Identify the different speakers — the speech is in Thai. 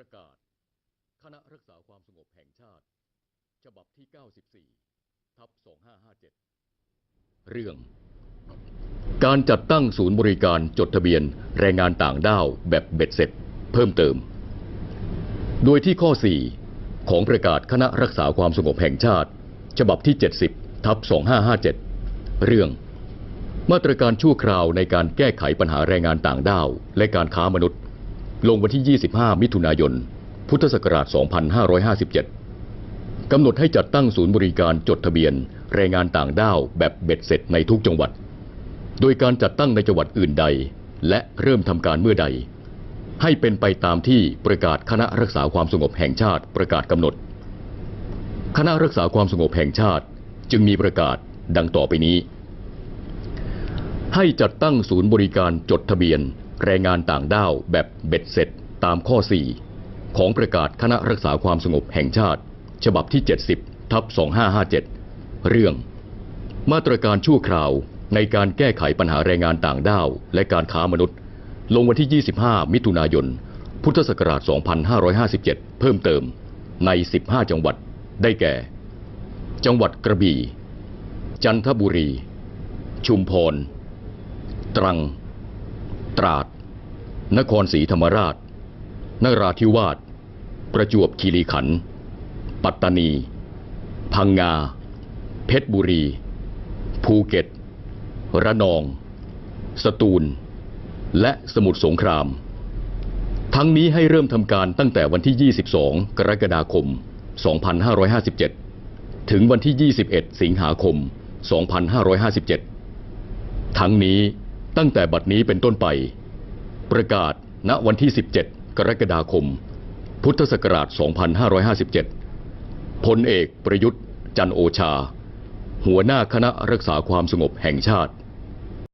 Speaker 1: ประกาศ คณะรักษาความสงบแห่งชาติ ฉบับที่ 94 ทับ 2557 เรื่อง การจัดตั้งศูนย์บริการจดทะเบียนแรงงานต่างด้าวแบบเบ็ดเสร็จ เพิ่มเติม โดยที่ข้อ 4 ของประกาศคณะรักษาความสงบแห่งชาติ ฉบับที่ 70 ทับ 2557 เรื่อง มาตรการชั่วคราวในการแก้ไขปัญหาแรงงานต่างด้าว และการค้ามนุษย์ ลงวันที่ 25 มิถุนายน พุทธศักราช 2557 กำหนดให้จัดตั้งศูนย์บริการจดทะเบียนแรงงานต่างด้าวแบบเบ็ดเสร็จในทุกจังหวัด โดยการจัดตั้งในจังหวัดอื่นใด และเริ่มทำการเมื่อใด ให้เป็นไปตามที่ประกาศคณะรักษาความสงบแห่งชาติประกาศกำหนด คณะรักษาความสงบแห่งชาติจึงมีประกาศดังต่อไปนี้ ให้จัดตั้งศูนย์บริการจดทะเบียน แรงงานต่างด้าวแบบเบ็ดเสร็จตามข้อ 4 ของประกาศคณะรักษาความสงบแห่งชาติ ฉบับที่ 70 ทับ 2557 เรื่อง มาตรการชั่วคราวในการแก้ไขปัญหาแรงงานต่างด้าวและการค้ามนุษย์ ลงวันที่ 25 มิถุนายน พุทธศักราช 2557 เพิ่มเติมใน 15 จังหวัด ได้แก่ จังหวัดกระบี่ จันทบุรี ชุมพร ตรัง ตราด นครศรีธรรมราช นราธิวาส ประจวบคีรีขันธ์ ปัตตานี พังงา เพชรบุรี ภูเก็ต ระนอง สตูล และสมุทรสงคราม ทั้งนี้ให้เริ่มทำการตั้งแต่วันที่ 22 กรกฎาคม 2557 ถึงวันที่ 21 สิงหาคม 2557 ทั้งนี้ ตั้งแต่บัดนี้เป็นต้นไป ประกาศณวันที่ 17 กรกฎาคม พุทธศักราช 2557 พลเอกประยุทธ์ จันโอชา หัวหน้าคณะรักษาความสงบแห่งชาติ